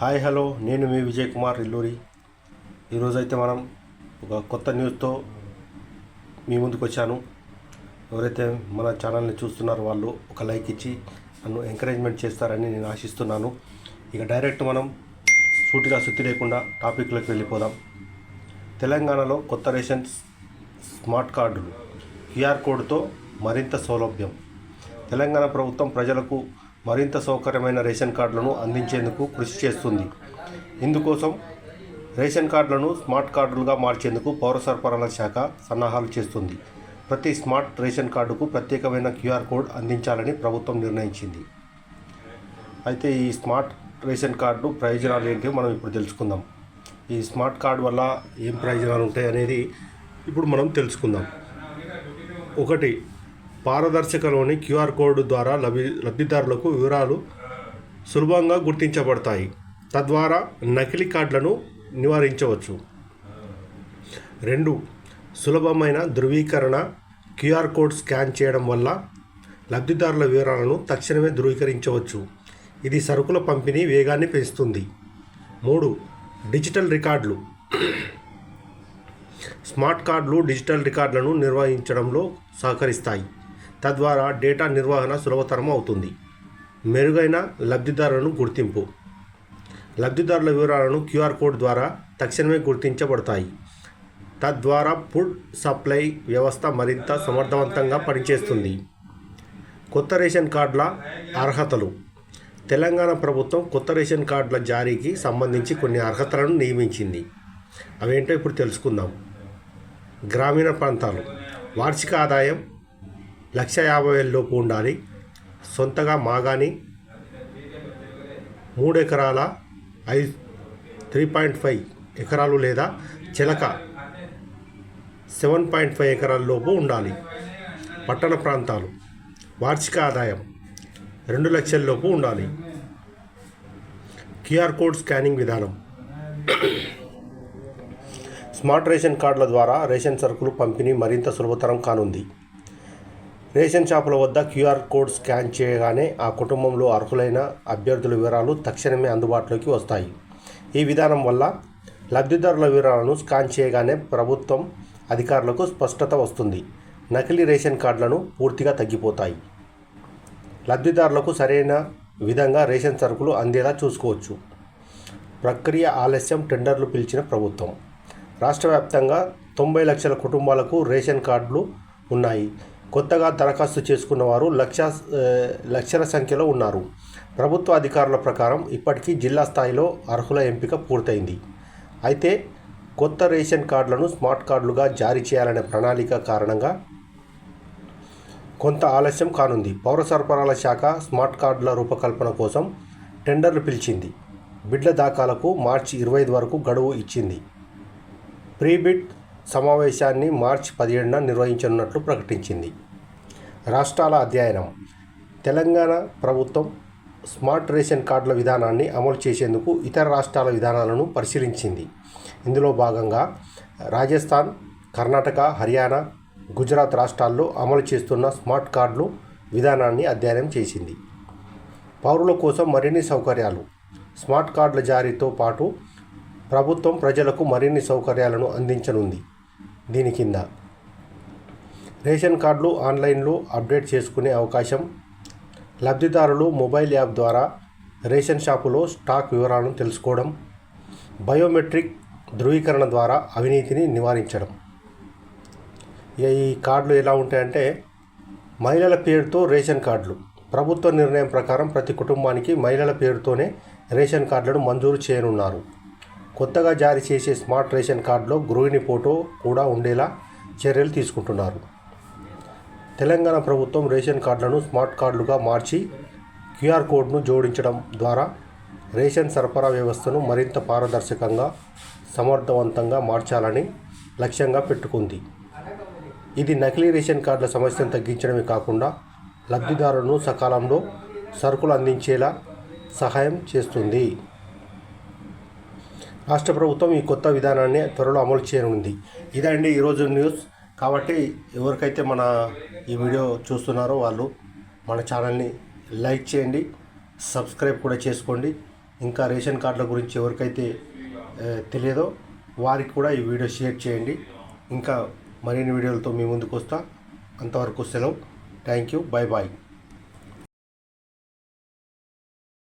Hi hello. నేను మీ విజయ్ కుమార్ ఇల్లూరి ఈరోజైతే మనం ఒక కొత్త న్యూస్తో మీ ముందుకు వచ్చాను. ఎవరైతే మన ఛానల్ని చూస్తున్నారో వాళ్ళు ఒక లైక్ ఇచ్చి నన్ను ఎంకరేజ్మెంట్ చేస్తారని నేను ఆశిస్తున్నాను. ఇక డైరెక్ట్ మనం సూటిగా సుత్తి లేకుండా టాపిక్లోకి వెళ్ళిపోదాం. తెలంగాణలో కొత్త రేషన్ స్మార్ట్ కార్డులు క్యూఆర్ కోడ్తో మరింత సౌలభ్యం. తెలంగాణ ప్రభుత్వం ప్రజలకు మరింత సౌకర్యమైన రేషన్ కార్డులను అందించేందుకు కృషి చేస్తుంది. ఇందుకోసం రేషన్ కార్డులను స్మార్ట్ కార్డులుగా మార్చేందుకు పౌర సరఫరాల శాఖ సన్నాహాలు చేస్తుంది. ప్రతి స్మార్ట్ రేషన్ కార్డుకు ప్రత్యేకమైన క్యూఆర్ కోడ్ అందించాలని ప్రభుత్వం నిర్ణయించింది. అయితే ఈ స్మార్ట్ రేషన్ కార్డు ప్రయోజనాలు ఏంటివి మనం ఇప్పుడు తెలుసుకుందాం. ఈ స్మార్ట్ కార్డు వల్ల ఏం ప్రయోజనాలు ఉంటాయి అనేది ఇప్పుడు మనం తెలుసుకుందాం. ఒకటి పారదర్శకలోని క్యూఆర్ కోడ్ ద్వారా లభి లబ్ధిదారులకు వివరాలు సులభంగా గుర్తించబడతాయి. తద్వారా నకిలీ కార్డులను నివారించవచ్చు. రెండు సులభమైన ధృవీకరణ క్యూఆర్ కోడ్ స్కాన్ చేయడం వల్ల లబ్ధిదారుల వివరాలను తక్షణమే ధృవీకరించవచ్చు. ఇది సరుకుల పంపిణీ వేగాన్ని పెంచుతుంది. మూడు డిజిటల్ రికార్డులు. స్మార్ట్ కార్డులు డిజిటల్ రికార్డులను నిర్వహించడంలో సహకరిస్తాయి. తద్వారా డేటా నిర్వహణ సులభతరం అవుతుంది. మెరుగైన లబ్ధిదారులను గుర్తింపు. లబ్ధిదారుల వివరాలను క్యూఆర్ కోడ్ ద్వారా తక్షణమే గుర్తించబడతాయి. తద్వారా ఫుడ్ సప్లై వ్యవస్థ మరింత సమర్థవంతంగా పనిచేస్తుంది. కొత్త రేషన్ కార్డుల అర్హతలు. తెలంగాణ ప్రభుత్వం కొత్త రేషన్ కార్డుల జారీకి సంబంధించి కొన్ని అర్హతలను నియమించింది. అవేంటో ఇప్పుడు తెలుసుకుందాం. గ్రామీణ ప్రాంతాలు. వార్షిక ఆదాయం లక్ష యాభై వేల లోపు ఉండాలి. సొంతగా మాగాని మూడు ఎకరాల ఐదు త్రీ పాయింట్ ఫైవ్ ఎకరాలు లేదా చిలక సెవెన్ పాయింట్ ఫైవ్ ఎకరాల లోపు ఉండాలి. పట్టణ ప్రాంతాలు వార్షిక ఆదాయం రెండు లక్షల లోపు ఉండాలి. క్యూఆర్ కోడ్ స్కానింగ్ విధానం. స్మార్ట్ రేషన్ కార్డుల ద్వారా రేషన్ సరుకులు పంపిణీ మరింత సులభతరం కానుంది. రేషన్ షాపుల వద్ద క్యూఆర్ కోడ్ స్కాన్ చేయగానే ఆ కుటుంబంలో అర్హులైన అభ్యర్థుల వివరాలు తక్షణమే అందుబాటులోకి వస్తాయి. ఈ విధానం వల్ల లబ్ధిదారుల వివరాలను స్కాన్ చేయగానే ప్రభుత్వం అధికారులకు స్పష్టత వస్తుంది. నకిలీ రేషన్ కార్డులను పూర్తిగా తగ్గిపోతాయి. లబ్ధిదారులకు సరైన విధంగా రేషన్ సరుకులు అందేలా చూసుకోవచ్చు. ప్రక్రియ ఆలస్యం టెండర్లు పిలిచిన ప్రభుత్వం. రాష్ట్ర వ్యాప్తంగా తొంభై లక్షల కుటుంబాలకు రేషన్ కార్డులు ఉన్నాయి. కొత్తగా దరఖాస్తు చేసుకున్న వారు లక్ష లక్షల సంఖ్యలో ఉన్నారు. ప్రభుత్వ అధికారుల ప్రకారం ఇప్పటికీ జిల్లా స్థాయిలో అర్హుల ఎంపిక పూర్తయింది. అయితే కొత్త రేషన్ కార్డులను స్మార్ట్ కార్డులుగా జారీ చేయాలనే ప్రణాళిక కారణంగా కొంత ఆలస్యం కానుంది. పౌర సరఫరాల శాఖ స్మార్ట్ కార్డుల రూపకల్పన కోసం టెండర్లు పిలిచింది. బిడ్ల దాఖలకు మార్చి ఇరవై ఐదు వరకు గడువు ఇచ్చింది. ప్రీబిడ్ సమావేశాన్ని మార్చి పదిహేడున నిర్వహించనున్నట్లు ప్రకటించింది. రాష్ట్రాల అధ్యయనం. తెలంగాణ ప్రభుత్వం స్మార్ట్ రేషన్ కార్డుల విధానాన్ని అమలు చేసేందుకు ఇతర రాష్ట్రాల విధానాలను పరిశీలించింది. ఇందులో భాగంగా రాజస్థాన్ కర్ణాటక హర్యానా గుజరాత్ రాష్ట్రాల్లో అమలు చేస్తున్న స్మార్ట్ కార్డులు విధానాన్ని అధ్యయనం చేసింది. పౌరుల కోసం మరిన్ని సౌకర్యాలు. స్మార్ట్ కార్డుల జారీతో పాటు ప్రభుత్వం ప్రజలకు మరిన్ని సౌకర్యాలను అందించనుంది. దీని కింద. రేషన్ కార్డులు ఆన్లైన్లో అప్డేట్ చేసుకునే అవకాశం. లబ్ధిదారులు మొబైల్ యాప్ ద్వారా రేషన్ షాపులో స్టాక్ వివరాలను తెలుసుకోవడం. బయోమెట్రిక్ ధృవీకరణ ద్వారా అవినీతిని నివారించడం. ఈ కార్డులు ఎలా ఉంటాయంటే మహిళల పేరుతో రేషన్ కార్డులు. ప్రభుత్వ నిర్ణయం ప్రకారం ప్రతి కుటుంబానికి మహిళల పేరుతోనే రేషన్ కార్డులను మంజూరు చేయనున్నారు. కొత్తగా జారీ చేసే స్మార్ట్ రేషన్ కార్డులో గృహిణి ఫోటో కూడా ఉండేలా చర్యలు తీసుకుంటున్నారు. తెలంగాణ ప్రభుత్వం రేషన్ కార్డులను స్మార్ట్ కార్డులుగా మార్చి క్యూఆర్ కోడ్ను జోడించడం ద్వారా రేషన్ సరఫరా వ్యవస్థను మరింత పారదర్శకంగా సమర్థవంతంగా మార్చాలని లక్ష్యంగా పెట్టుకుంది. ఇది నకిలీ రేషన్ కార్డుల సమస్యను తగ్గించడమే కాకుండా లబ్ధిదారులను సకాలంలో సరుకులు అందించేలా సహాయం చేస్తుంది. రాష్ట్ర ప్రభుత్వం ఈ కొత్త విధానాన్ని త్వరలో అమలు చేయనుంది. ఇదండి ఈరోజు న్యూస్. కాబట్టి ఎవరికైతే మన ఈ వీడియో చూస్తున్నారో వాళ్ళు మన ఛానల్ని లైక్ చేయండి సబ్స్క్రైబ్ కూడా చేసుకోండి. ఇంకా రేషన్ కార్డుల గురించి ఎవరికైతే తెలియదో వారికి కూడా ఈ వీడియో షేర్ చేయండి. ఇంకా మరిన్ని వీడియోలతో మీ ముందుకు వస్తా అంతవరకు సెలవు. Thank you. Bye bye